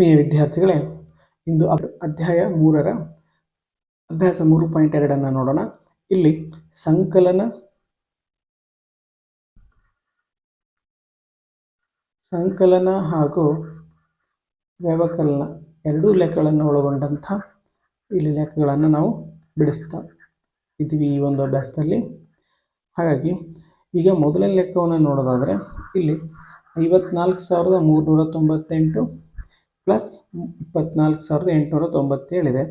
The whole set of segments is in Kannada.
ಆತ್ಮೀಯ ವಿದ್ಯಾರ್ಥಿಗಳೇ, ಇಂದು ಅಧ್ಯಾಯ ಮೂರರ ಅಭ್ಯಾಸ ಮೂರು ಪಾಯಿಂಟ್ ಎರಡನ್ನು ನೋಡೋಣ. ಇಲ್ಲಿ ಸಂಕಲನ ಸಂಕಲನ ಹಾಗೂ ವ್ಯವಕಲನ ಎರಡೂ ಲೆಕ್ಕಗಳನ್ನು ಒಳಗೊಂಡಂಥ ಇಲ್ಲಿ ಲೆಕ್ಕಗಳನ್ನು ನಾವು ಬಿಡಿಸ್ತಾ ಇದ್ದೀವಿ ಈ ಒಂದು ಅಭ್ಯಾಸದಲ್ಲಿ. ಹಾಗಾಗಿ ಈಗ ಮೊದಲನೇ ಲೆಕ್ಕವನ್ನು ನೋಡೋದಾದರೆ ಇಲ್ಲಿ ಐವತ್ನಾಲ್ಕು ಸಾವಿರದ ಮೂರುನೂರ ತೊಂಬತ್ತೆಂಟು ಪ್ಲಸ್ ಇಪ್ಪತ್ನಾಲ್ಕು ಸಾವಿರದ ಎಂಟುನೂರ ತೊಂಬತ್ತೇಳಿದೆ.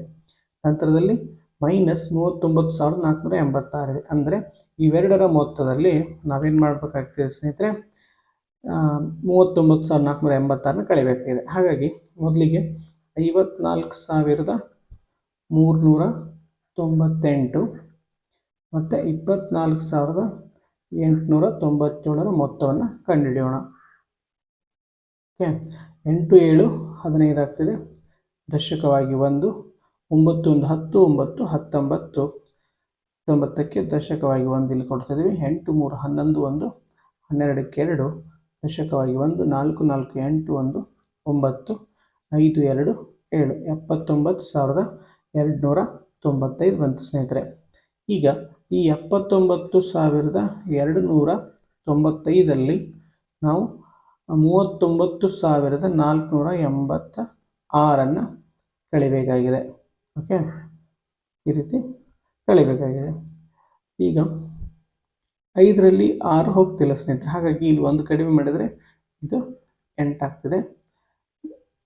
ನಂತರದಲ್ಲಿ ಮೈನಸ್ ಮೂವತ್ತೊಂಬತ್ತು ಸಾವಿರದ ನಾಲ್ಕುನೂರ ಎಂಬತ್ತಾರಿದೆ ಅಂದರೆ ಇವೆರಡರ ಮೊತ್ತದಲ್ಲಿ ನಾವೇನು ಮಾಡಬೇಕಾಗ್ತದೆ ಸ್ನೇಹಿತರೆ? ಮೂವತ್ತೊಂಬತ್ತು ಸಾವಿರದ ನಾಲ್ಕುನೂರ ಎಂಬತ್ತಾರನ್ನ ಕಳಿಬೇಕಾಗಿದೆ. ಹಾಗಾಗಿ ಮೊದಲಿಗೆ ಐವತ್ನಾಲ್ಕು ಸಾವಿರದ ಮೂರುನೂರ ತೊಂಬತ್ತೆಂಟು ಮತ್ತು ಇಪ್ಪತ್ನಾಲ್ಕು ಸಾವಿರದ ಎಂಟುನೂರ ತೊಂಬತ್ತೇಳರ ಮೊತ್ತವನ್ನು ಕಂಡುಹಿಡಿಯೋಣ. ಓಕೆ. ಎಂಟು ಏಳು ಹದಿನೈದು ಆಗ್ತದೆ. ದಶಕವಾಗಿ ಒಂದು, ಒಂಬತ್ತು ಒಂದು ಹತ್ತು, ಒಂಬತ್ತು ಹತ್ತೊಂಬತ್ತು, ಹತ್ತೊಂಬತ್ತಕ್ಕೆ ದಶಕವಾಗಿ ಒಂದು ಇಲ್ಲಿ ಕೊಡ್ತಿದ್ದೀವಿ. ಎಂಟು ಮೂರು ಹನ್ನೊಂದು ಒಂದು, ಹನ್ನೆರಡಕ್ಕೆ ಎರಡು, ದಶಕವಾಗಿ ಒಂದು ನಾಲ್ಕು ನಾಲ್ಕು ಎಂಟು ಒಂದು ಒಂಬತ್ತು, ಐದು ಎರಡು ಏಳು, ಎಪ್ಪತ್ತೊಂಬತ್ತು ಸಾವಿರದ ಎರಡು ನೂರ ತೊಂಬತ್ತೈದು ಬಂತು ಸ್ನೇಹಿತರೆ. ಈಗ ಈ ಎಪ್ಪತ್ತೊಂಬತ್ತು ಸಾವಿರದ ಎರಡು ನೂರ ತೊಂಬತ್ತೈದಲ್ಲಿ ನಾವು ಮೂವತ್ತೊಂಬತ್ತು ಸಾವಿರದ ನಾಲ್ಕುನೂರ ಎಂಬತ್ತ ಆರನ್ನು ಕಳಿಬೇಕಾಗಿದೆ. ಓಕೆ ಈ ರೀತಿ ಕಳಿಬೇಕಾಗಿದೆ. ಈಗ ಐದರಲ್ಲಿ ಆರು ಹೋಗ್ತಿಲ್ಲ ಸ್ನೇಹಿತರೆ. ಹಾಗಾಗಿ ಇಲ್ಲಿ ಒಂದು ಕಡಿಮೆ ಮಾಡಿದರೆ ಇದು ಎಂಟಾಗ್ತದೆ.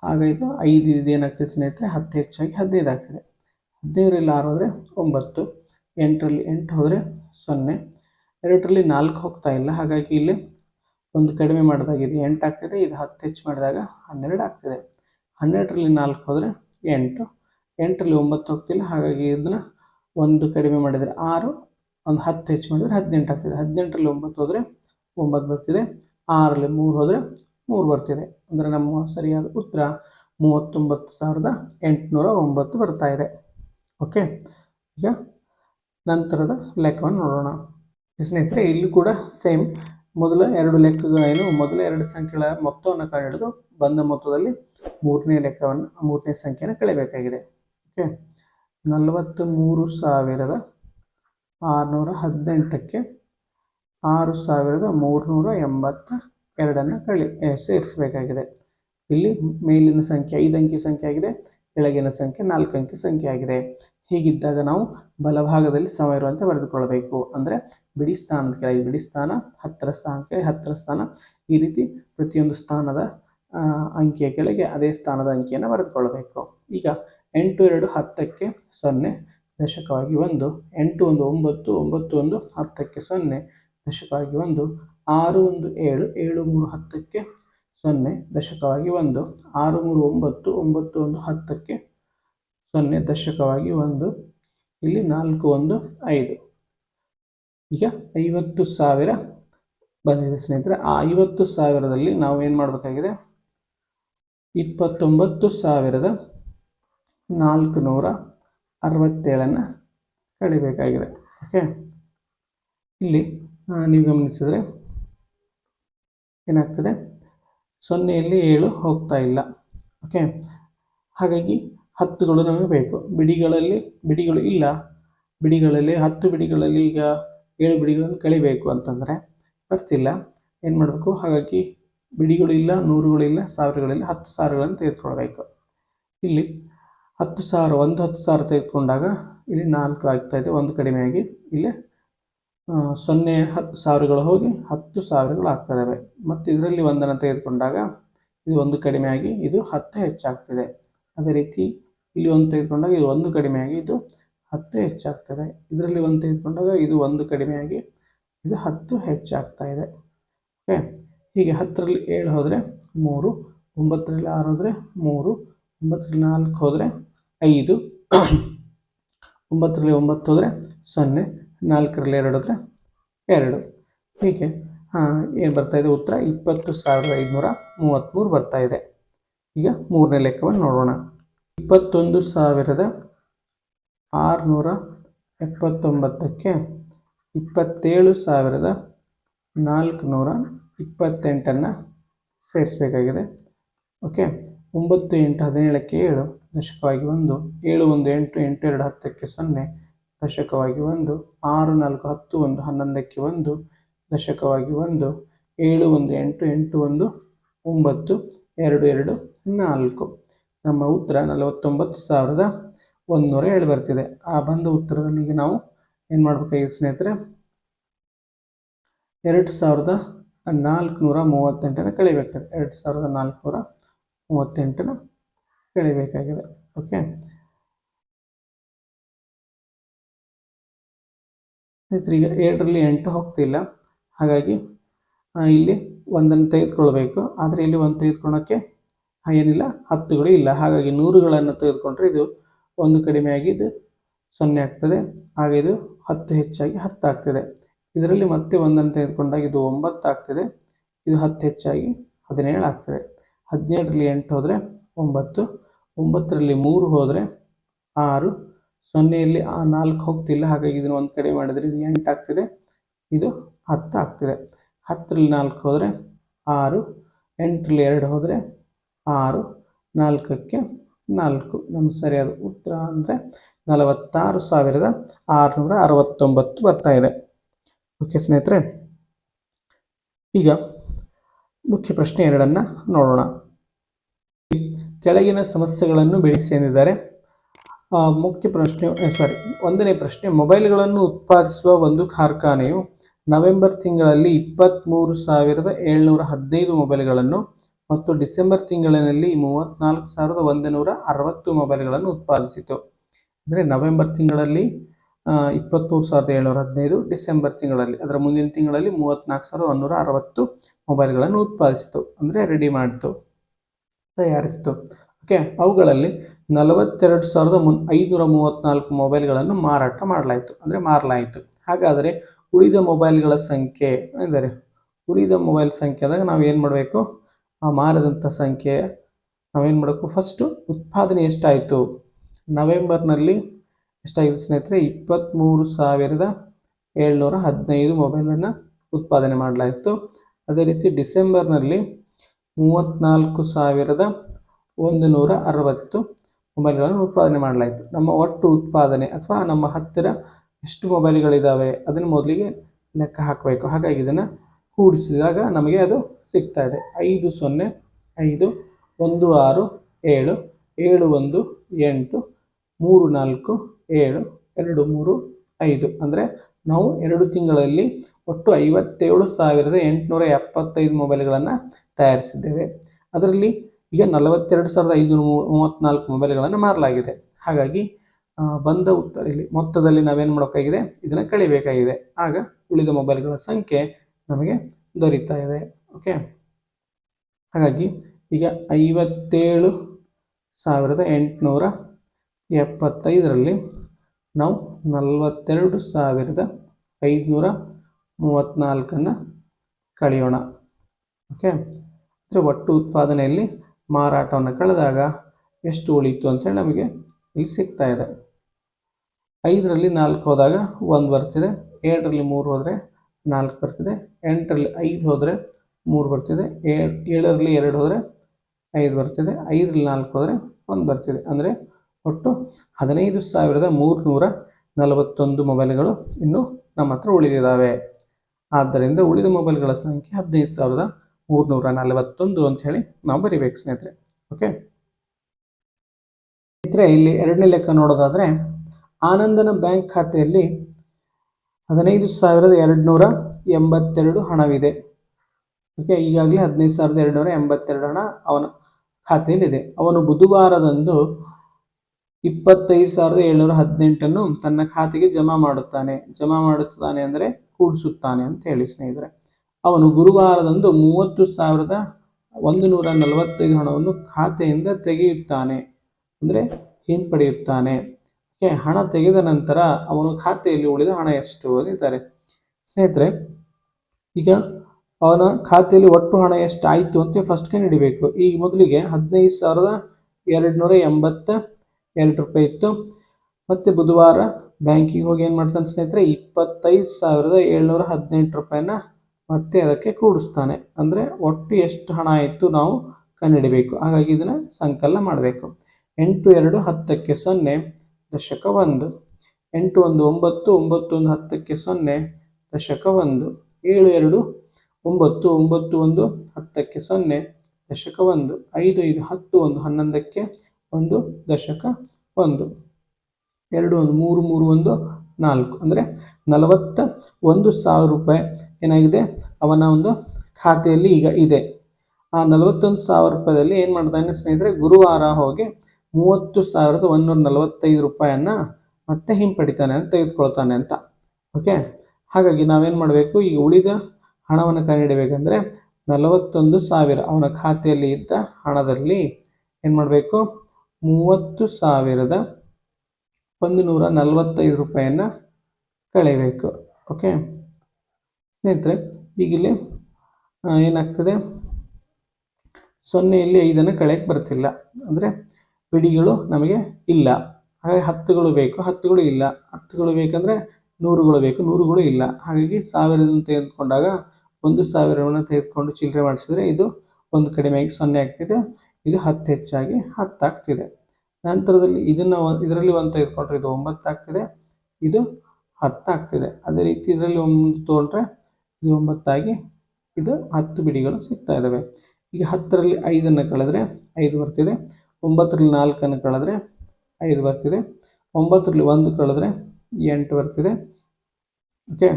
ಆಗ ಇದು ಐದು ಇದು ಏನಾಗ್ತದೆ ಸ್ನೇಹಿತರೆ? ಹತ್ತು ಹೆಚ್ಚಾಗಿ ಹದಿನೈದು ಆಗ್ತದೆ. ಹದಿನೈದರಲ್ಲಿ ಆರು ಹೋದರೆ ಒಂಬತ್ತು, ಎಂಟರಲ್ಲಿ ಎಂಟು ಹೋದರೆ ಸೊನ್ನೆ, ಎರಡರಲ್ಲಿ ನಾಲ್ಕು ಹೋಗ್ತಾ ಇಲ್ಲ. ಹಾಗಾಗಿ ಇಲ್ಲಿ ಒಂದು ಕಡಿಮೆ ಮಾಡಿದಾಗ ಇದು ಎಂಟು ಆಗ್ತದೆ, ಇದು ಹತ್ತು ಹೆಚ್ಚು ಮಾಡಿದಾಗ ಹನ್ನೆರಡು ಆಗ್ತದೆ. ಹನ್ನೆರಡರಲ್ಲಿ ನಾಲ್ಕು ಹೋದರೆ ಎಂಟು. ಎಂಟರಲ್ಲಿ ಒಂಬತ್ತು ಹೋಗ್ತಿಲ್ಲ, ಹಾಗಾಗಿ ಇದನ್ನು ಒಂದು ಕಡಿಮೆ ಮಾಡಿದರೆ ಆರು, ಒಂದು ಹತ್ತು ಹೆಚ್ಚು ಮಾಡಿದರೆ ಹದಿನೆಂಟು ಆಗ್ತದೆ. ಹದಿನೆಂಟರಲ್ಲಿ ಒಂಬತ್ತು ಹೋದರೆ ಒಂಬತ್ತು ಬರ್ತಿದೆ, ಆರಲ್ಲಿ ಮೂರು ಹೋದರೆ ಮೂರು ಬರ್ತಿದೆ. ಅಂದರೆ ನಮ್ಮ ಸರಿಯಾದ ಉತ್ತರ ಮೂವತ್ತೊಂಬತ್ತು ಸಾವಿರದ ಎಂಟುನೂರ ಒಂಬತ್ತು ಬರ್ತಾ ಇದೆ. ಓಕೆ, ಈಗ ನಂತರದ ಲೆಕ್ಕವನ್ನು ನೋಡೋಣ. ಸ್ನೇಹಿತರೆ, ಇಲ್ಲಿ ಕೂಡ ಸೇಮ್ ಮೊದಲ ಎರಡು ಲೆಕ್ಕಗಳೇನು ಮೊದಲ ಎರಡು ಸಂಖ್ಯೆಗಳ ಮೊತ್ತವನ್ನು ಕಂಡುಹಿಡಿದು ಬಂದ ಮೊತ್ತದಲ್ಲಿ ಮೂರನೇ ಲೆಕ್ಕವನ್ನು, ಮೂರನೇ ಸಂಖ್ಯೆಯನ್ನು ಕಳಿಬೇಕಾಗಿದೆ ಓಕೆ ನಲವತ್ತು ಮೂರು ಸಾವಿರದ ಆರುನೂರ ಹದಿನೆಂಟಕ್ಕೆ ಆರು ಸಾವಿರದ ಮೂರುನೂರ ಎಂಬತ್ತ ಎರಡನ್ನು ಕಳಿ ಸೇರಿಸಬೇಕಾಗಿದೆ. ಇಲ್ಲಿ ಮೇಲಿನ ಸಂಖ್ಯೆ ಐದು ಅಂಕಿ ಸಂಖ್ಯೆ ಆಗಿದೆ, ಕೆಳಗಿನ ಸಂಖ್ಯೆ ನಾಲ್ಕು ಅಂಕಿ ಸಂಖ್ಯೆ ಆಗಿದೆ. ಹೀಗಿದ್ದಾಗ ನಾವು ಬಲಭಾಗದಲ್ಲಿ ಸಮ ಇರುವಂತೆ ಬರೆದುಕೊಳ್ಳಬೇಕು. ಅಂದರೆ ಬಿಡಿ ಸ್ಥಾನದ ಕೆಳಗೆ ಬಿಡಿ ಸ್ಥಾನ, ಹತ್ತರ ಸ್ಥಾನ ಕೆಳಗೆ ಹತ್ತರ ಸ್ಥಾನ, ಈ ರೀತಿ ಪ್ರತಿಯೊಂದು ಸ್ಥಾನದ ಅಂಕಿಯ ಕೆಳಗೆ ಅದೇ ಸ್ಥಾನದ ಅಂಕಿಯನ್ನು ಬರೆದುಕೊಳ್ಳಬೇಕು. ಈಗ ಎಂಟು ಎರಡು ಹತ್ತಕ್ಕೆ ಸೊನ್ನೆ, ದಶಕವಾಗಿ ಒಂದು, ಎಂಟು ಒಂದು ಒಂಬತ್ತು ಒಂಬತ್ತು ಒಂದು ಹತ್ತಕ್ಕೆ ಸೊನ್ನೆ, ದಶಕವಾಗಿ ಒಂದು, ಆರು ಒಂದು ಏಳು ಏಳು ಮೂರು ಹತ್ತಕ್ಕೆ ಸೊನ್ನೆ, ದಶಕವಾಗಿ ಒಂದು, ಆರು ಮೂರು ಒಂಬತ್ತು ಒಂಬತ್ತು ಒಂದು ಹತ್ತಕ್ಕೆ ಸೊನ್ನೆ ದಶಕವಾಗಿ ಒಂದು, ಇಲ್ಲಿ ನಾಲ್ಕು ಒಂದು, ಐದು. ಈಗ ಐವತ್ತು ಸಾವಿರ ಬಂದಿದೆ ಸ್ನೇಹಿತರೆ. ಆ ಐವತ್ತು ಸಾವಿರದಲ್ಲಿ ನಾವು ಏನು ಮಾಡಬೇಕಾಗಿದೆ? ಇಪ್ಪತ್ತೊಂಬತ್ತು ಸಾವಿರದ ನಾಲ್ಕು ನೂರ ಅರವತ್ತೇಳನ್ನು ಕಳಿಬೇಕಾಗಿದೆ. ಓಕೆ? ಇಲ್ಲಿ ನೀವು ಗಮನಿಸಿದರೆ ಏನಾಗ್ತದೆ? ಸೊನ್ನೆಯಲ್ಲಿ ಏಳು ಹೋಗ್ತಾ ಇಲ್ಲ. ಓಕೆ? ಹಾಗಾಗಿ ಹತ್ತುಗಳು ನಮಗೆ ಬೇಕು. ಬಿಡಿಗಳಲ್ಲಿ ಬಿಡಿಗಳು ಇಲ್ಲ. ಬಿಡಿಗಳಲ್ಲಿ ಹತ್ತು ಬಿಡಿಗಳಲ್ಲಿ ಈಗ ಏಳು ಬಿಡಿಗಳನ್ನು ಕಳಿಬೇಕು ಅಂತಂದರೆ ಬರ್ತಿಲ್ಲ. ಏನು ಮಾಡಬೇಕು? ಹಾಗಾಗಿ ಬಿಡಿಗಳು ಇಲ್ಲ ನೂರುಗಳಿಲ್ಲ ಸಾವಿರಗಳಿಲ್ಲ ಹತ್ತು ಸಾವಿರಗಳನ್ನು ತೆಗೆದುಕೊಳ್ಬೇಕು. ಇಲ್ಲಿ ಹತ್ತು ಸಾವಿರ, ಒಂದು ಹತ್ತು ಸಾವಿರ ತೆಗೆದುಕೊಂಡಾಗ ಇಲ್ಲಿ ನಾಲ್ಕು ಆಗ್ತಾ ಇದೆ, ಒಂದು ಕಡಿಮೆಯಾಗಿ ಇಲ್ಲಿ ಸೊನ್ನೆ ಹತ್ತು ಸಾವಿರಗಳು ಹೋಗಿ ಹತ್ತು ಸಾವಿರಗಳು ಆಗ್ತಾ ಇದ್ದಾವೆ ಮತ್ತು ಇದರಲ್ಲಿ ಒಂದನ್ನು ತೆಗೆದುಕೊಂಡಾಗ ಇದು ಒಂದು ಕಡಿಮೆಯಾಗಿ ಇದು ಹತ್ತು ಹೆಚ್ಚಾಗ್ತಿದೆ. ಅದೇ ರೀತಿ ಇಲ್ಲಿ ಒಂದು ತೆಗೆದುಕೊಂಡಾಗ ಇದು ಒಂದು ಕಡಿಮೆಯಾಗಿ ಇದು ಹತ್ತು ಹೆಚ್ಚಾಗ್ತದೆ. ಇದರಲ್ಲಿ ಒಂದು ತೆಗೆದುಕೊಂಡಾಗ ಇದು ಒಂದು ಕಡಿಮೆ ಆಗಿ ಇದು ಹತ್ತು ಹೆಚ್ಚಾಗ್ತಾ ಇದೆ. ಓಕೆ ಹೀಗೆ ಹತ್ತರಲ್ಲಿ ಏಳು ಹೋದರೆ ಮೂರು, ಒಂಬತ್ತರಲ್ಲಿ ಆರು ಹೋದರೆ ಮೂರು, ಒಂಬತ್ತರಲ್ಲಿ ನಾಲ್ಕು ಹೋದರೆ ಐದು, ಒಂಬತ್ತರಲ್ಲಿ ಒಂಬತ್ತು ಹೋದರೆ ಸೊನ್ನೆ, ನಾಲ್ಕರಲ್ಲಿ ಎರಡು ಹೋದರೆ ಎರಡು. ಹೀಗೆ ಏನು ಬರ್ತಾ ಇದೆ ಉತ್ತರ? ಇಪ್ಪತ್ತು ಸಾವಿರದ ಐದುನೂರ ಮೂವತ್ತ್ಮೂರು ಬರ್ತಾ ಇದೆ. ಈಗ ಮೂರನೇ ಲೆಕ್ಕವನ್ನು ನೋಡೋಣ. ಇಪ್ಪತ್ತೊಂದು ಸಾವಿರದ ಆರುನೂರ ಎಪ್ಪತ್ತೊಂಬತ್ತಕ್ಕೆ ಇಪ್ಪತ್ತೇಳು ಸಾವಿರದ ನಾಲ್ಕುನೂರ ಇಪ್ಪತ್ತೆಂಟನ್ನು ಸೇರಿಸಬೇಕಾಗಿದೆ. ಓಕೆ, ಒಂಬತ್ತು ಎಂಟು ಹದಿನೇಳಕ್ಕೆ ಏಳು ದಶಕವಾಗಿ ಒಂದು, ಏಳು ಒಂದು ಎಂಟು ಎಂಟು ಎರಡು ಹತ್ತಕ್ಕೆ ಸೊನ್ನೆ ದಶಕವಾಗಿ ಒಂದು, ಆರು ನಾಲ್ಕು ಹತ್ತು ಒಂದು ಹನ್ನೊಂದಕ್ಕೆ ಒಂದು ದಶಕವಾಗಿ ಒಂದು, ಏಳು ಒಂದು ಎಂಟು ಎಂಟು ಒಂದು, ಒಂಬತ್ತು ಎರಡು ಎರಡು ನಾಲ್ಕು. ನಮ್ಮ ಉತ್ತರ ನಲವತ್ತೊಂಬತ್ತು ಸಾವಿರದ ಒಂದುನೂರ ಏಳು ಬರ್ತಿದೆ. ಆ ಬಂದ ಉತ್ತರದಲ್ಲಿ ಈಗ ನಾವು ಏನು ಮಾಡಬೇಕಾಗಿದೆ ಸ್ನೇಹಿತರೆ? ಎರಡು ಸಾವಿರದ ನಾಲ್ಕುನೂರ ಮೂವತ್ತೆಂಟನ ಕಳಿಬೇಕಾಗಿದೆ. ಎರಡು ಸಾವಿರದ ನಾಲ್ಕುನೂರ ಮೂವತ್ತೆಂಟನ ಕಳಿಬೇಕಾಗಿದೆ. ಓಕೆ ಸ್ನೇಹಿತರೆ, ಈಗ ಎಂಟು ಹೋಗ್ತಿಲ್ಲ. ಹಾಗಾಗಿ ಇಲ್ಲಿ ಒಂದನ್ನು ತೆಗೆದುಕೊಳ್ಬೇಕು. ಆದರೆ ಇಲ್ಲಿ ಒಂದು ತೆಗೆದುಕೊಳ್ಳೋಕ್ಕೆ ಏನಿಲ್ಲ, ಹತ್ತುಗಳು ಇಲ್ಲ. ಹಾಗಾಗಿ ನೂರುಗಳನ್ನು ತೆಗೆದುಕೊಂಡ್ರೆ ಇದು ಒಂದು ಕಡಿಮೆ ಇದು ಸೊನ್ನೆ ಆಗ್ತದೆ. ಹಾಗೆ ಇದು ಹತ್ತು ಹೆಚ್ಚಾಗಿ ಹತ್ತು ಆಗ್ತದೆ. ಇದರಲ್ಲಿ ಮತ್ತೆ ಒಂದನ್ನು ತೆಗೆದುಕೊಂಡಾಗ ಇದು ಒಂಬತ್ತು ಆಗ್ತದೆ. ಇದು ಹತ್ತು ಹೆಚ್ಚಾಗಿ ಹದಿನೇಳು ಆಗ್ತದೆ. ಹದಿನೇಳರಲ್ಲಿ ಎಂಟು ಹೋದರೆ ಒಂಬತ್ತು, ಒಂಬತ್ತರಲ್ಲಿ ಮೂರು ಹೋದರೆ ಆರು, ಸೊನ್ನೆಯಲ್ಲಿ ಆ ನಾಲ್ಕು ಹೋಗ್ತಿಲ್ಲ. ಹಾಗಾಗಿ ಇದನ್ನು ಒಂದು ಕಡೆ ಮಾಡಿದರೆ ಇದು ಎಂಟು ಆಗ್ತದೆ. ಇದು ಹತ್ತು ಆಗ್ತದೆ. ಹತ್ತರಲ್ಲಿ ನಾಲ್ಕು ಹೋದರೆ ಆರು, ಎಂಟರಲ್ಲಿ ಎರಡು ಹೋದರೆ ಆರು, ನಾಲ್ಕಕ್ಕೆ ನಾಲ್ಕು. ನಮ್ಮ ಸರಿಯಾದ ಉತ್ತರ ಅಂದರೆ ನಲವತ್ತಾರು ಸಾವಿರದ ಆರುನೂರ ಅರವತ್ತೊಂಬತ್ತು ಬರ್ತಾ ಇದೆ. ಓಕೆ ಸ್ನೇಹಿತರೆ, ಈಗ ಮುಖ್ಯ ಪ್ರಶ್ನೆ ಎರಡನ್ನು ನೋಡೋಣ. ಕೆಳಗಿನ ಸಮಸ್ಯೆಗಳನ್ನು ಬಿಡಿಸಿ ಎಂದಿದ್ದಾರೆ. ಮುಖ್ಯ ಪ್ರಶ್ನೆ ಸಾರಿ ಒಂದನೇ ಪ್ರಶ್ನೆ, ಮೊಬೈಲ್ಗಳನ್ನು ಉತ್ಪಾದಿಸುವ ಒಂದು ಕಾರ್ಖಾನೆಯು ನವೆಂಬರ್ ತಿಂಗಳಲ್ಲಿ ಇಪ್ಪತ್ತ್ಮೂರು ಸಾವಿರದ ಏಳ್ನೂರ ಹದಿನೈದು ಮೊಬೈಲ್ಗಳನ್ನು ಮತ್ತು ಡಿಸೆಂಬರ್ ತಿಂಗಳಿನಲ್ಲಿ ಮೂವತ್ತ್ನಾಲ್ಕು ಸಾವಿರದ ಒಂದು ನೂರ ಅರವತ್ತು ಮೊಬೈಲ್ಗಳನ್ನು ಉತ್ಪಾದಿಸಿತು. ಅಂದರೆ ನವೆಂಬರ್ ತಿಂಗಳಲ್ಲಿ ಇಪ್ಪತ್ತ್ಮೂರು ಸಾವಿರದ ಏಳ್ನೂರ ಹದಿನೈದು, ಡಿಸೆಂಬರ್ ತಿಂಗಳಲ್ಲಿ, ಅದರ ಮುಂದಿನ ತಿಂಗಳಲ್ಲಿ ಮೂವತ್ತ್ನಾಲ್ಕು ಸಾವಿರದ ಒಂದೂರ ಅರವತ್ತು ಮೊಬೈಲ್ಗಳನ್ನು ಉತ್ಪಾದಿಸಿತು, ಅಂದರೆ ರೆಡಿ ಮಾಡಿತು, ತಯಾರಿಸಿತು. ಓಕೆ ಅವುಗಳಲ್ಲಿ ನಲವತ್ತೆರಡು ಸಾವಿರದ ಮುನ್, ಐದುನೂರ ಮೂವತ್ತ್ನಾಲ್ಕು ಮೊಬೈಲ್ಗಳನ್ನು ಮಾರಾಟ ಮಾಡಲಾಯಿತು, ಅಂದರೆ ಮಾರಲಾಯಿತು. ಹಾಗಾದರೆ ಉಳಿದ ಮೊಬೈಲ್ಗಳ ಸಂಖ್ಯೆ ಅಂದರೆ ಉಳಿದ ಮೊಬೈಲ್ ಸಂಖ್ಯೆ ಆದಾಗ ನಾವು ಏನು ಮಾಡಬೇಕು? ಆ ಮಾರದಂಥ ಸಂಖ್ಯೆ ನಾವೇನು ಮಾಡಬೇಕು? ಫಸ್ಟು ಉತ್ಪಾದನೆ ಎಷ್ಟಾಯಿತು? ನವೆಂಬರ್ನಲ್ಲಿ ಎಷ್ಟಾಗಿದೆ ಸ್ನೇಹಿತರೆ? ಇಪ್ಪತ್ತ್ಮೂರು ಸಾವಿರದ ಏಳ್ನೂರ ಹದಿನೈದು ಮೊಬೈಲನ್ನು ಉತ್ಪಾದನೆ ಮಾಡಲಾಯಿತು ಅದೇ ರೀತಿ ಡಿಸೆಂಬರ್ನಲ್ಲಿ ಮೂವತ್ತ್ನಾಲ್ಕು ಸಾವಿರದ ಒಂದು ನೂರ ಅರವತ್ತು ಮೊಬೈಲ್ಗಳನ್ನು ಉತ್ಪಾದನೆ ಮಾಡಲಾಯಿತು. ನಮ್ಮ ಒಟ್ಟು ಉತ್ಪಾದನೆ ಅಥವಾ ನಮ್ಮ ಹತ್ತಿರ ಎಷ್ಟು ಮೊಬೈಲ್ಗಳಿದ್ದಾವೆ ಅದನ್ನು ಮೊದಲಿಗೆ ಲೆಕ್ಕ ಹಾಕಬೇಕು. ಹಾಗಾಗಿ ಇದನ್ನು ಕೂಡಿಸಿದಾಗ ನಮಗೆ ಅದು ಸಿಗ್ತಾ ಇದೆ. ಐದು ಸೊನ್ನೆ, ಐದು, ಒಂದು, ಆರು, ಏಳು ಏಳು, ಒಂದು, ಎಂಟು, ಮೂರು, ನಾಲ್ಕು, ಏಳು, ಎರಡು, ಮೂರು, ಐದು. ಅಂದರೆ ನಾವು ಎರಡು ತಿಂಗಳಲ್ಲಿ ಒಟ್ಟು ಐವತ್ತೇಳು ಸಾವಿರದ ಎಂಟುನೂರ ಎಪ್ಪತ್ತೈದು ಮೊಬೈಲ್ಗಳನ್ನು ತಯಾರಿಸಿದ್ದೇವೆ. ಅದರಲ್ಲಿ ಈಗ ನಲವತ್ತೆರಡು ಸಾವಿರದ ಐದುನೂರ ಮೂವತ್ತ್ನಾಲ್ಕು ಮೊಬೈಲ್ಗಳನ್ನು ಮಾರಲಾಗಿದೆ. ಹಾಗಾಗಿ ಬಂದ ಉತ್ತರ ಇಲ್ಲಿ ಮೊತ್ತದಲ್ಲಿ ನಾವೇನು ಮಾಡಬೇಕಾಗಿದೆ ಇದನ್ನು ಕಳಿಬೇಕಾಗಿದೆ. ಆಗ ಉಳಿದ ಮೊಬೈಲ್ಗಳ ಸಂಖ್ಯೆ ನಮಗೆ ದೊರೀತಾ ಇದೆ. ಓಕೆ ಹಾಗಾಗಿ ಈಗ ಐವತ್ತೇಳು ಸಾವಿರದ ಎಂಟುನೂರ ಎಪ್ಪತ್ತೈದರಲ್ಲಿ ನಾವು ನಲವತ್ತೆರಡು ಸಾವಿರದ ಐದುನೂರ ಮೂವತ್ತ್ನಾಲ್ಕನ್ನು ಕಳೆಯೋಣ. ಓಕೆ ಅಂದರೆ ಒಟ್ಟು ಉತ್ಪಾದನೆಯಲ್ಲಿ ಮಾರಾಟವನ್ನು ಕಳೆದಾಗ ಎಷ್ಟು ಉಳೀತು ಅಂತೇಳಿ ನಮಗೆ ಇಲ್ಲಿ ಸಿಗ್ತಾ ಇದೆ. ಐದರಲ್ಲಿ ನಾಲ್ಕು ಹೋದಾಗ ಒಂದು ಬರ್ತಿದೆ ಎರಡರಲ್ಲಿ ಮೂರು ಹೋದರೆ ನಾಲ್ಕು ಬರ್ತಿದೆ, ಎಂಟರಲ್ಲಿ ಐದು ಹೋದರೆ ಮೂರು ಬರ್ತಿದೆ, ಏಳು, ಏಳರಲ್ಲಿ ಎರಡು ಹೋದರೆ ಐದು ಬರ್ತಿದೆ, ಐದರಲ್ಲಿ ನಾಲ್ಕು ಹೋದರೆ ಒಂದು ಬರ್ತಿದೆ. ಅಂದರೆ ಒಟ್ಟು ಹದಿನೈದು ಸಾವಿರದ ಮೂರುನೂರ ನಲವತ್ತೊಂದು ಮೊಬೈಲ್ಗಳು ಇನ್ನೂ ನಮ್ಮ ಹತ್ರ ಉಳಿದಿದ್ದಾವೆ. ಆದ್ದರಿಂದ ಉಳಿದ ಮೊಬೈಲ್ಗಳ ಸಂಖ್ಯೆ ಹದಿನೈದು ಸಾವಿರದ ಮೂರುನೂರ ನಲವತ್ತೊಂದು ಅಂತ ಹೇಳಿ ನಾವು ಬರಿಬೇಕು ಸ್ನೇಹಿತರೆ, ಓಕೆ? ಸ್ನೇಹಿತರೆ, ಇಲ್ಲಿ ಎರಡನೇ ಲೆಕ್ಕ ನೋಡೋದಾದರೆ ಆನಂದನ ಬ್ಯಾಂಕ್ ಖಾತೆಯಲ್ಲಿ ಹದಿನೈದು ಸಾವಿರದ ಎರಡುನೂರ ಎಂಬತ್ತೆರಡು ಹಣವಿದೆ. ಓಕೆ ಈಗಾಗಲೇ ಹದಿನೈದು ಸಾವಿರದ ಎರಡುನೂರ ಎಂಬತ್ತೆರಡು ಹಣ ಅವನ ಖಾತೆಯಲ್ಲಿದೆ. ಅವನು ಬುಧವಾರದಂದು ಇಪ್ಪತ್ತೈದು ಸಾವಿರದ ಏಳ್ನೂರ ಹದಿನೆಂಟನ್ನು ತನ್ನ ಖಾತೆಗೆ ಜಮಾ ಮಾಡುತ್ತಾನೆ. ಜಮಾ ಮಾಡುತ್ತಾನೆ ಅಂದರೆ ಕೂಡಿಸುತ್ತಾನೆ ಅಂತ ಹೇಳಿ ಸ್ನೇಹಿತರೆ. ಅವನು ಗುರುವಾರದಂದು ಮೂವತ್ತು ಸಾವಿರದ ಒಂದು ನೂರ ನಲವತ್ತೈದು ಹಣವನ್ನು ಖಾತೆಯಿಂದ ತೆಗೆಯುತ್ತಾನೆ. ಅಂದರೆ ಹಿಂಪಡೆಯುತ್ತಾನೆ. ಹಣ ತೆಗೆದ ನಂತರ ಅವನು ಖಾತೆಯಲ್ಲಿ ಉಳಿದ ಹಣ ಎಷ್ಟು ಅಂದಿದ್ದಾರೆ. ಸ್ನೇಹಿತರೆ, ಈಗ ಅವನ ಖಾತೆಯಲ್ಲಿ ಒಟ್ಟು ಹಣ ಎಷ್ಟು ಆಯಿತು ಅಂತ ಫಸ್ಟ್ ಕಂಡುಹಿಡಿಬೇಕು ಈಗ ಮೊದಲಿಗೆ ಹದಿನೈದು ಸಾವಿರದ ಎರಡು ನೂರ ಎಂಬತ್ತ ಎರಡು ರೂಪಾಯಿ ಇತ್ತು. ಮತ್ತೆ ಬುಧವಾರ ಬ್ಯಾಂಕಿಗೆ ಹೋಗಿ ಏನು ಮಾಡ್ತಾನೆ ಸ್ನೇಹಿತರೆ, ಇಪ್ಪತ್ತೈದು ಸಾವಿರದ ಏಳ್ನೂರ ಹದಿನೆಂಟು ರೂಪಾಯಿನ ಮತ್ತೆ ಅದಕ್ಕೆ ಕೂಡಿಸ್ತಾನೆ. ಅಂದರೆ ಒಟ್ಟು ಎಷ್ಟು ಹಣ ಆಯಿತು ನಾವು ಕಂಡುಹಿಡಿಬೇಕು. ಹಾಗಾಗಿ ಇದನ್ನು ಸಂಕಲನ ಮಾಡಬೇಕು. ಎಂಟು ಎರಡು ಹತ್ತಕ್ಕೆ ಸೊನ್ನೆ. ದಶಕ ಒಂದು ಎಂಟು ಒಂದು ಒಂಬತ್ತು ಒಂಬತ್ತು ಒಂದು ಹತ್ತಕ್ಕೆ ಸೊನ್ನೆ. ದಶಕ ಒಂದು ಏಳು ಎರಡು, ಒಂಬತ್ತು ಒಂಬತ್ತು ಒಂದು ಹತ್ತಕ್ಕೆ ಸೊನ್ನೆ. ದಶಕ ಒಂದು ಐದು ಐದು, ಹತ್ತು ಒಂದು, ಹನ್ನೊಂದಕ್ಕೆ ಒಂದು ದಶಕ ಒಂದು ಎರಡು ಒಂದು ಮೂರು ಮೂರು ಒಂದು ನಾಲ್ಕು. ಅಂದರೆ ನಲವತ್ತ ಒಂದು ಸಾವಿರ ರೂಪಾಯಿ ಏನಾಗಿದೆ? ಅವನ ಒಂದು ಖಾತೆಯಲ್ಲಿ ಈಗ ಇದೆ. ಆ ನಲವತ್ತೊಂದು ಸಾವಿರ ರೂಪಾಯಿದಲ್ಲಿ ಏನು ಮಾಡ್ತಾನೆ ಸ್ನೇಹಿತರೆ? ಗುರುವಾರ ಹೋಗಿ ಮೂವತ್ತು ಸಾವಿರದ ಒಂದೂರ ನಲವತ್ತೈದು ರೂಪಾಯಿಯನ್ನು ಮತ್ತೆ ಹಿಂಪಡಿತಾನೆ ಅಂತ ತೆಗೆದುಕೊಳ್ತಾನೆ ಅಂತ. ಓಕೆ ಹಾಗಾಗಿ ನಾವೇನು ಮಾಡಬೇಕು? ಈಗ ಉಳಿದ ಹಣವನ್ನು ಕಂಡುಹಿಡಬೇಕಂದ್ರೆ ನಲವತ್ತೊಂದು ಸಾವಿರ ಅವನ ಖಾತೆಯಲ್ಲಿ ಇದ್ದ ಹಣದಲ್ಲಿ ಏನು ಮಾಡಬೇಕು? ಮೂವತ್ತು ಸಾವಿರದ ಒಂದು ನೂರ ನಲವತ್ತೈದು ರೂಪಾಯಿಯನ್ನು ಕಳೆಯಬೇಕು. ಓಕೆ ಸ್ನೇಹಿತರೆ ಈಗಿಲ್ಲಿ ಏನಾಗ್ತದೆ? ಸೊನ್ನೆಯಲ್ಲಿ ಐದನ್ನು ಕಳೆಯಕ್ಕೆ ಬರ್ತಿಲ್ಲ. ಅಂದರೆ ಬಿಡಿಗಳು ನಮಗೆ ಇಲ್ಲ. ಹಾಗೆ ಹತ್ತುಗಳು ಬೇಕು. ಹತ್ತುಗಳು ಇಲ್ಲ. ಹತ್ತುಗಳು ಬೇಕಂದರೆ ನೂರುಗಳು ಬೇಕು. ನೂರುಗಳು ಇಲ್ಲ. ಹಾಗಾಗಿ ಸಾವಿರದಿಂದ ತೆಗೆದುಕೊಂಡಾಗ ಒಂದು ಸಾವಿರವನ್ನು ತೆಗೆದುಕೊಂಡು ಚಿಲ್ಲರೆ ಮಾಡಿಸಿದ್ರೆ ಇದು ಒಂದು ಕಡಿಮೆಯಾಗಿ ಸೊನ್ನೆ ಆಗ್ತಿದೆ. ಇದು ಹತ್ತು ಹೆಚ್ಚಾಗಿ ಹತ್ತು ಆಗ್ತಿದೆ. ನಂತರದಲ್ಲಿ ಇದನ್ನು ಇದರಲ್ಲಿ ಒಂದು ತೆಗೆದುಕೊಂಡ್ರೆ ಇದು ಒಂಬತ್ತು ಆಗ್ತಿದೆ. ಇದು ಹತ್ತು ಆಗ್ತಿದೆ. ಅದೇ ರೀತಿ ಇದರಲ್ಲಿ ಒಂದು ತೊಗೊಂಡ್ರೆ ಇದು ಒಂಬತ್ತಾಗಿ ಇದು ಹತ್ತು ಬಿಡಿಗಳು ಸಿಗ್ತಾ ಇದ್ದಾವೆ ಈಗ ಹತ್ತರಲ್ಲಿ ಐದನ್ನು ಕಳೆದ್ರೆ ಐದು ಬರ್ತಿದೆ. ಒಂಬತ್ತರಲ್ಲಿ ನಾಲ್ಕನ್ನು ಕಳೆದ್ರೆ ಐದು ಬರ್ತಿದೆ. ಒಂಬತ್ತರಲ್ಲಿ ಒಂದು ಕಳೆದ್ರೆ ಎಂಟು ಬರ್ತಿದೆ. ಓಕೆ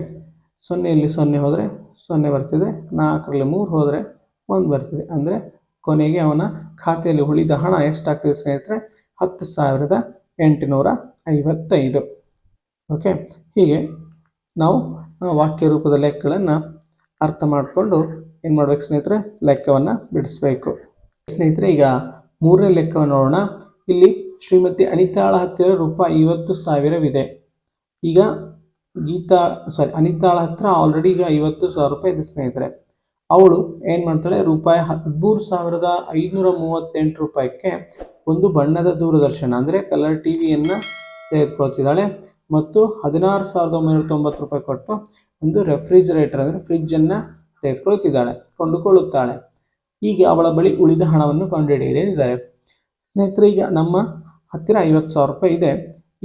ಸೊನ್ನೆಯಲ್ಲಿ ಸೊನ್ನೆ ಹೋದರೆ ಸೊನ್ನೆ ಬರ್ತಿದೆ. ನಾಲ್ಕರಲ್ಲಿ ಮೂರು ಹೋದರೆ ಒಂದು ಬರ್ತಿದೆ. ಅಂದರೆ ಕೊನೆಗೆ ಅವನ ಖಾತೆಯಲ್ಲಿ ಉಳಿದ ಹಣ ಎಷ್ಟಾಗ್ತದೆ ಸ್ನೇಹಿತರೆ? ಹತ್ತು ಸಾವಿರದ ಎಂಟುನೂರ ಐವತ್ತೈದು. ಓಕೆ ಹೀಗೆ ನಾವು ವಾಕ್ಯ ರೂಪದ ಲೆಕ್ಕಗಳನ್ನು ಅರ್ಥ ಮಾಡಿಕೊಂಡು ಏನು ಮಾಡ್ಬೇಕು ಸ್ನೇಹಿತರೆ? ಲೆಕ್ಕವನ್ನು ಬಿಡಿಸ್ಬೇಕು. ಸ್ನೇಹಿತರೆ, ಈಗ ಮೂರನೇ ಲೆಕ್ಕವನ್ನು ನೋಡೋಣ. ಇಲ್ಲಿ ಶ್ರೀಮತಿ ಅನಿತಾಳ ಹತ್ತಿರ ರೂಪಾಯಿ ಐವತ್ತು ಸಾವಿರವಿದೆ. ಈಗ ಗೀತಾ ಸಾರಿ ಅನಿತಾಳ ಹತ್ರ ಆಲ್ರೆಡಿ ಈಗ ಐವತ್ತು ಸಾವಿರ ರೂಪಾಯಿ ಇದೆ ಸ್ನೇಹಿತರೆ. ಅವಳು ಏನು ಮಾಡ್ತಾಳೆ? ರೂಪಾಯಿ ಹದಿಮೂರು ಸಾವಿರದ ಐನೂರ ಮೂವತ್ತೆಂಟು ರೂಪಾಯಿಗೆ ಒಂದು ಬಣ್ಣದ ದೂರದರ್ಶನ, ಅಂದರೆ ಕಲರ್ ಟಿ ವಿಯನ್ನು ತೆಗೆದುಕೊಳ್ತಿದ್ದಾಳೆ. ಮತ್ತು ಹದಿನಾರು ಸಾವಿರದ ಒಂಬೈನೂರ ತೊಂಬತ್ತು ರೂಪಾಯಿ ಕೊಟ್ಟು ಒಂದು ರೆಫ್ರಿಜರೇಟರ್ ಅಂದರೆ ಫ್ರಿಜ್ಜನ್ನು ತೆಗೆದುಕೊಳ್ತಿದ್ದಾಳೆ, ಕೊಂಡುಕೊಳ್ಳುತ್ತಾಳೆ. ಈಗ ಅವಳ ಬಳಿ ಉಳಿದ ಹಣವನ್ನು ಕಂಡುಹಿಡಿಯಲಿದ್ದಾರೆ. ಸ್ನೇಹಿತರೆ, ಈಗ ನಮ್ಮ ಹತ್ತಿರ ಐವತ್ತು ಸಾವಿರ ರೂಪಾಯಿ ಇದೆ.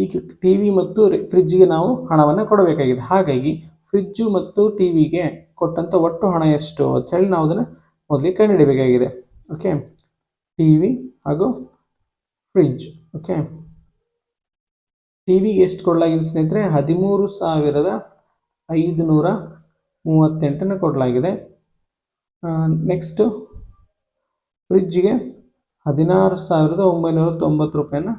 ಈಗ ಟಿ ವಿ ಮತ್ತು ಫ್ರಿಜ್ಜಿಗೆ ನಾವು ಹಣವನ್ನು ಕೊಡಬೇಕಾಗಿದೆ. ಹಾಗಾಗಿ ಫ್ರಿಜ್ಜು ಮತ್ತು ಟಿ ವಿಗೆ ಕೊಟ್ಟಂಥ ಒಟ್ಟು ಹಣ ಎಷ್ಟು ಅಂತ ಹೇಳಿ ನಾವು ಅದನ್ನು ಮೊದಲಿಗೆ ಕಂಡುಹಿಡಬೇಕಾಗಿದೆ ಓಕೆ? ಟಿ ವಿ ಹಾಗೂ ಫ್ರಿಜ್ ಓಕೆ? ಟಿ ವಿಗೆ ಎಷ್ಟು ಕೊಡಲಾಗಿದೆ ಸ್ನೇಹಿತರೆ? ಹದಿಮೂರು ಸಾವಿರದ ಐದುನೂರ ಮೂವತ್ತೆಂಟನ್ನು ಕೊಡಲಾಗಿದೆ. ನೆಕ್ಸ್ಟು ಫ್ರಿಜ್ಜಿಗೆ ಹದಿನಾರು ಸಾವಿರದ ಒಂಬೈನೂರ ತೊಂಬತ್ತು ರೂಪಾಯಿನ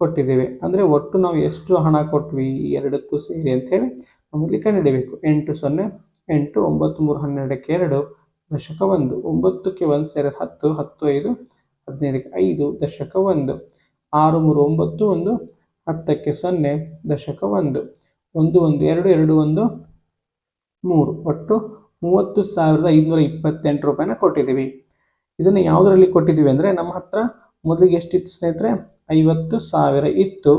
ಕೊಟ್ಟಿದ್ದೇವೆ. ಅಂದರೆ ಒಟ್ಟು ನಾವು ಎಷ್ಟು ಹಣ ಕೊಟ್ವಿ ಈ ಎರಡಕ್ಕೂ ಸೇರಿ ಅಂಥೇಳಿ ನಮ್ಮಲ್ಲಿ ಕಂಡುಹಿಡಬೇಕು ಎಂಟು ಸೊನ್ನೆ, ಎಂಟು, ಒಂಬತ್ತು, ಮೂರು, ಹನ್ನೆರಡಕ್ಕೆ ಎರಡು ದಶಕ ಒಂದು, ಒಂಬತ್ತಕ್ಕೆ ಒಂದು ಸೇರಿ ಹತ್ತು ಹತ್ತು, ಐದು, ಹದಿನೈದಕ್ಕೆ ಐದು ದಶಕ ಒಂದು, ಆರು, ಮೂರು, ಒಂಬತ್ತು, ಒಂದು, ಹತ್ತಕ್ಕೆ ಸೊನ್ನೆ ದಶಕ ಒಂದು ಒಂದು ಒಂದು, ಎರಡು ಎರಡು, ಒಂದು, ಮೂರು. ಒಟ್ಟು ಮೂವತ್ತು ಸಾವಿರದ ಐದುನೂರ ಇಪ್ಪತ್ತೆಂಟು ರೂಪಾಯಿನ ಕೊಟ್ಟಿದ್ದೀವಿ. ಇದನ್ನು ಯಾವುದರಲ್ಲಿ ಕೊಟ್ಟಿದ್ದೀವಿ ಅಂದರೆ ನಮ್ಮ ಹತ್ರ ಮೊದಲಿಗೆ ಎಷ್ಟಿತ್ತು ಸ್ನೇಹಿತರೆ? ಐವತ್ತು ಸಾವಿರ ಇತ್ತು.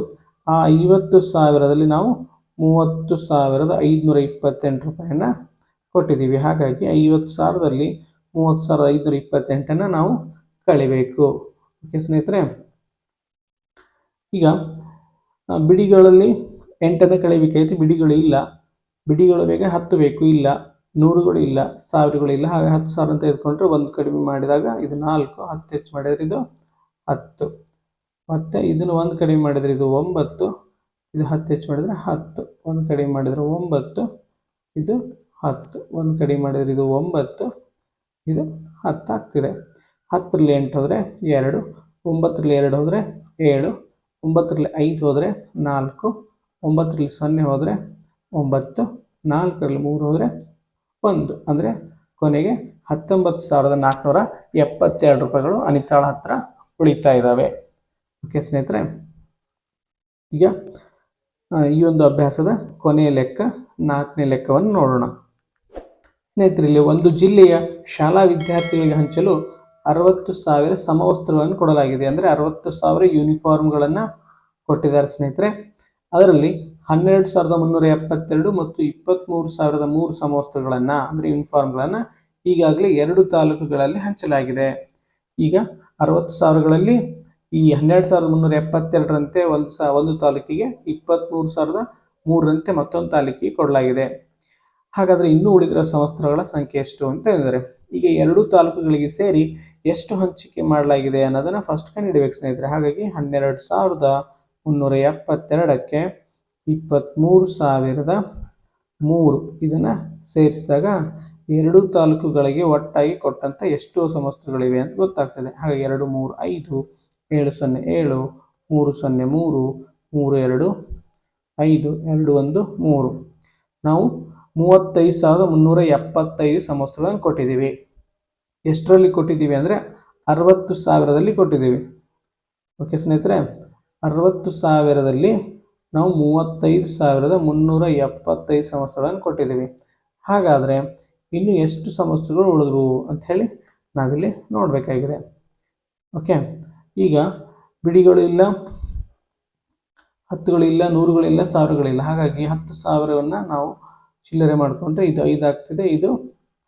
ಆ ಐವತ್ತು ಸಾವಿರದಲ್ಲಿ ನಾವು ಮೂವತ್ತು ಸಾವಿರದ ಐದುನೂರ ಇಪ್ಪತ್ತೆಂಟು ರೂಪಾಯಿಯನ್ನು ಕೊಟ್ಟಿದ್ದೀವಿ. ಹಾಗಾಗಿ ಐವತ್ತು ಸಾವಿರದಲ್ಲಿ ಮೂವತ್ತು ಸಾವಿರದ ಐದುನೂರ ಇಪ್ಪತ್ತೆಂಟನ್ನು ನಾವು ಕಳಿಬೇಕು. ಓಕೆ ಸ್ನೇಹಿತರೆ? ಈಗ ಬಿಡಿಗಳಲ್ಲಿ ಎಂಟನ್ನು ಕಳಿಬೇಕಾಯ್ತು ಬಿಡಿಗಳು ಇಲ್ಲ. ಬಿಡಿಗಳು ಬೇಗ ಹತ್ತು ಬೇಕು ಇಲ್ಲ. ನೂರುಗಳು ಇಲ್ಲ ಸಾವಿರಗಳು ಇಲ್ಲ. ಹಾಗೆ ಹತ್ತು ಸಾವಿರ ಅಂತ ತೆಗೆದುಕೊಂಡ್ರೆ ಒಂದು ಕಡಿಮೆ ಮಾಡಿದಾಗ ಇದು ನಾಲ್ಕು, ಹತ್ತು ಹೆಚ್ಚು ಮಾಡಿದ್ರೆ ಇದು ಹತ್ತು. ಮತ್ತು ಇದನ್ನು ಒಂದು ಕಡಿಮೆ ಮಾಡಿದರೆ ಇದು ಒಂಬತ್ತು, ಇದು ಹತ್ತು ಹೆಚ್ಚು ಮಾಡಿದರೆ ಹತ್ತು. ಒಂದು ಕಡಿಮೆ ಮಾಡಿದರೆ ಒಂಬತ್ತು, ಇದು ಹತ್ತು. ಒಂದು ಕಡಿಮೆ ಮಾಡಿದರೆ ಇದು ಒಂಬತ್ತು, ಇದು ಹತ್ತು ಆಗ್ತಿದೆ. ಹತ್ತರಲ್ಲಿ ಎಂಟು ಹೋದರೆ ಎರಡು, ಒಂಬತ್ತರಲ್ಲಿ ಎರಡು ಹೋದರೆ ಏಳು, ಒಂಬತ್ತರಲ್ಲಿ ಐದು ಹೋದರೆ ನಾಲ್ಕು, ಒಂಬತ್ತರಲ್ಲಿ ಸೊನ್ನೆ ಹೋದರೆ ಒಂಬತ್ತು, ನಾಲ್ಕರಲ್ಲಿ ಮೂರು ಹೋದರೆ ಒಂದು, ಅಂದರೆ ಕೊನೆಗೆ ಹತ್ತೊಂಬತ್ತು ಸಾವಿರದ ನಾಲ್ಕುನೂರ ಎಪ್ಪತ್ತೆರಡು ರೂಪಾಯಿಗಳು ಅನಿತಾಳ ಹತ್ರ ಉಳಿತಾ ಇದ್ದಾವೆ ಓಕೆ ಸ್ನೇಹಿತರೆ, ಈಗ ಈ ಒಂದು ಅಭ್ಯಾಸದ ಕೊನೆಯ ಲೆಕ್ಕ, ನಾಲ್ಕನೇ ಲೆಕ್ಕವನ್ನು ನೋಡೋಣ. ಸ್ನೇಹಿತರೆ, ಇಲ್ಲಿ ಒಂದು ಜಿಲ್ಲೆಯ ಶಾಲಾ ವಿದ್ಯಾರ್ಥಿಗಳಿಗೆ ಹಂಚಲು ಅರವತ್ತು ಸಾವಿರ ಸಮವಸ್ತ್ರಗಳನ್ನು ಕೊಡಲಾಗಿದೆ. ಅಂದರೆ ಅರವತ್ತು ಸಾವಿರ ಯೂನಿಫಾರ್ಮ್ಗಳನ್ನು ಕೊಟ್ಟಿದ್ದಾರೆ ಸ್ನೇಹಿತರೆ. ಅದರಲ್ಲಿ ಹನ್ನೆರಡು ಸಾವಿರದ ಮುನ್ನೂರ ಎಪ್ಪತ್ತೆರಡು ಮತ್ತು ಇಪ್ಪತ್ತ್ಮೂರು ಸಾವಿರದ ಮೂರು ಸಮವಸ್ತ್ರಗಳನ್ನು, ಅಂದರೆ ಯೂನಿಫಾರ್ಮ್ಗಳನ್ನು ಈಗಾಗಲೇ ಎರಡು ತಾಲೂಕುಗಳಲ್ಲಿ ಹಂಚಲಾಗಿದೆ. ಈಗ ಅರವತ್ತು ಸಾವಿರಗಳಲ್ಲಿ ಈ ಹನ್ನೆರಡು ಸಾವಿರದ ಮುನ್ನೂರ ಎಪ್ಪತ್ತೆರಡರಂತೆ ಒಂದು ಸಾ, ಒಂದು ತಾಲೂಕಿಗೆ ಇಪ್ಪತ್ತ್ಮೂರು ಸಾವಿರದ ಮೂರರಂತೆ ಮತ್ತೊಂದು ತಾಲೂಕಿಗೆ ಕೊಡಲಾಗಿದೆ. ಹಾಗಾದರೆ ಇನ್ನೂ ಉಳಿದಿರೋ ಸಂವತ್ಸರಗಳ ಸಂಖ್ಯೆ ಎಷ್ಟು ಅಂತ ಹೇಳಿದರೆ, ಈಗ ಎರಡು ತಾಲೂಕುಗಳಿಗೆ ಸೇರಿ ಎಷ್ಟು ಹಂಚಿಕೆ ಮಾಡಲಾಗಿದೆ ಅನ್ನೋದನ್ನು ಫಸ್ಟ್ ಕಂಡುಹಿಡಬೇಕು ಸ್ನೇಹಿತರೆ. ಹಾಗಾಗಿ ಹನ್ನೆರಡು ಸಾವಿರದ ಮುನ್ನೂರ ಎಪ್ಪತ್ತೆರಡಕ್ಕೆ ಇಪ್ಪತ್ತ್ಮೂರು ಸಾವಿರದ ಮೂರು. ಇದನ್ನು ಸೇರಿಸಿದಾಗ ಎರಡು ತಾಲೂಕುಗಳಿಗೆ ಒಟ್ಟಾಗಿ ಕೊಟ್ಟಂಥ ಎಷ್ಟು ಸಮಸ್ಯೆಗಳಿವೆ ಅಂತ ಗೊತ್ತಾಗ್ತದೆ. ಹಾಗೆ ಎರಡು, ಮೂರು, ಐದು, ಏಳು, ಸೊನ್ನೆ, ಏಳು, ಮೂರು, ಸೊನ್ನೆ, ಮೂರು ಮೂರು, ಎರಡು, ಐದು, ಎರಡು, ಒಂದು, ಮೂರು. ನಾವು ಮೂವತ್ತೈದು ಸಾವಿರದ ಮುನ್ನೂರ ಎಪ್ಪತ್ತೈದು ಸಮಸ್ಯೆಗಳನ್ನು ಕೊಟ್ಟಿದ್ದೀವಿ. ಎಷ್ಟರಲ್ಲಿ ಕೊಟ್ಟಿದ್ದೀವಿ ಅಂದರೆ ಅರವತ್ತು ಸಾವಿರದಲ್ಲಿ ಕೊಟ್ಟಿದ್ದೀವಿ. ಓಕೆ ಸ್ನೇಹಿತರೆ, ಅರವತ್ತು ಸಾವಿರದಲ್ಲಿ ನಾವು ಮೂವತ್ತೈದು ಸಾವಿರದ ಮುನ್ನೂರ ಎಪ್ಪತ್ತೈದು ಸಮಸ್ಯೆಗಳನ್ನು ಕೊಟ್ಟಿದ್ದೀವಿ. ಹಾಗಾದರೆ ಇನ್ನು ಎಷ್ಟು ಸಮಸ್ಯೆಗಳು ಉಳಿದ್ವು ಅಂಥೇಳಿ ನಾವಿಲ್ಲಿ ನೋಡಬೇಕಾಗಿದೆ. ಓಕೆ, ಈಗ ಬಿಡಿಗಳು ಇಲ್ಲ ಹತ್ತುಗಳಿಲ್ಲ ನೂರುಗಳಿಲ್ಲ ಸಾವಿರಗಳಿಲ್ಲ ಹಾಗಾಗಿ ಹತ್ತು ಸಾವಿರವನ್ನು ನಾವು ಚಿಲ್ಲರೆ ಮಾಡಿಕೊಂಡ್ರೆ ಇದು ಐದು ಆಗ್ತಿದೆ, ಇದು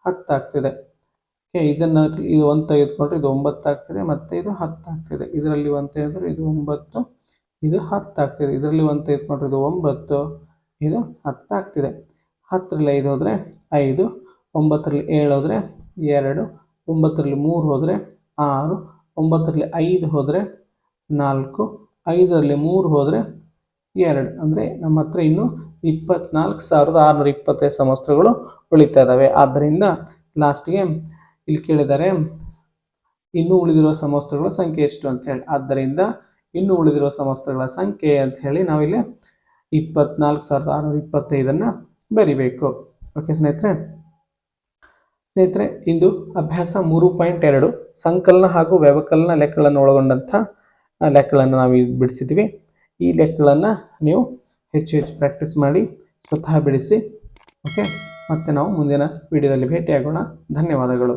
ಹತ್ತು ಆಗ್ತಿದೆ. ಓಕೆ, ಇದನ್ನು ಇದು ಒಂದು ತೆಗೆದುಕೊಂಡ್ರೆ ಇದು ಒಂಬತ್ತು ಆಗ್ತಿದೆ, ಮತ್ತು ಇದು ಹತ್ತು ಆಗ್ತಿದೆ. ಇದರಲ್ಲಿ ಒಂದು ತೆಗೆದ್ರೆ ಇದು ಒಂಬತ್ತು ಇದು ಹತ್ತು ಆಗ್ತಿದೆ ಇದರಲ್ಲಿ ಒಂದು ತೆಗೆದುಕೊಂಡ್ರೆ ಇದು ಒಂಬತ್ತು, ಇದು ಹತ್ತು ಆಗ್ತಿದೆ ಹತ್ತರಲ್ಲಿ ಐದು ಹೋದರೆ ಐದು, ಒಂಬತ್ತರಲ್ಲಿ ಏಳು ಹೋದರೆ ಎರಡು, ಒಂಬತ್ತರಲ್ಲಿ ಮೂರು ಹೋದರೆ ಆರು, ಒಂಬತ್ತರಲ್ಲಿ ಐದು ಹೋದರೆ ನಾಲ್ಕು, ಐದರಲ್ಲಿ ಮೂರು ಹೋದರೆ ಎರಡು. ಅಂದರೆ ನಮ್ಮ ಹತ್ರ ಇನ್ನು ಇಪ್ಪತ್ನಾಲ್ಕು ಸಾವಿರದ ಆರುನೂರ ಇಪ್ಪತ್ತೈದು ಸಮವಸ್ತ್ರಗಳು ಉಳಿತಾ ಇದ್ದಾವೆ ಆದ್ದರಿಂದ ಲಾಸ್ಟ್ಗೆ ಇಲ್ಲಿ ಕೇಳಿದ್ದಾರೆ, ಇನ್ನೂ ಉಳಿದಿರುವ ಸಮವಸ್ತ್ರಗಳ ಸಂಖ್ಯೆ ಎಷ್ಟು ಅಂತ ಹೇಳಿ. ಆದ್ದರಿಂದ ಇನ್ನೂ ಉಳಿದಿರುವ ಸಮಸ್ತಗಳ ಸಂಖ್ಯೆ ಅಂತ ಹೇಳಿ ನಾವಿಲ್ಲಿ ಇಪ್ಪತ್ನಾಲ್ಕು ಸಾವಿರದ ಆರುನೂರ ಇಪ್ಪತ್ತೈದನ್ನು ಬರಿಬೇಕು. ಓಕೆ ಸ್ನೇಹಿತರೆ. ಸ್ನೇಹಿತರೆ, ಇಂದು ಅಭ್ಯಾಸ ಮೂರು ಪಾಯಿಂಟ್ ಎರಡು, ಸಂಕಲನ ಹಾಗೂ ವ್ಯವಕಲನ ಲೆಕ್ಕಗಳನ್ನು ಒಳಗೊಂಡಂಥ ಲೆಕ್ಕಗಳನ್ನು ನಾವು ಇಲ್ಲಿ ಬಿಡಿಸಿದ್ವಿ ಈ ಲೆಕ್ಕಗಳನ್ನು ನೀವು ಹೆಚ್ಚು ಹೆಚ್ಚು ಪ್ರಾಕ್ಟೀಸ್ ಮಾಡಿ ಸ್ವತಃ ಬಿಡಿಸಿ ಓಕೆ ಮತ್ತೆ ನಾವು ಮುಂದಿನ ವಿಡಿಯೋದಲ್ಲಿ ಭೇಟಿಯಾಗೋಣ. ಧನ್ಯವಾದಗಳು.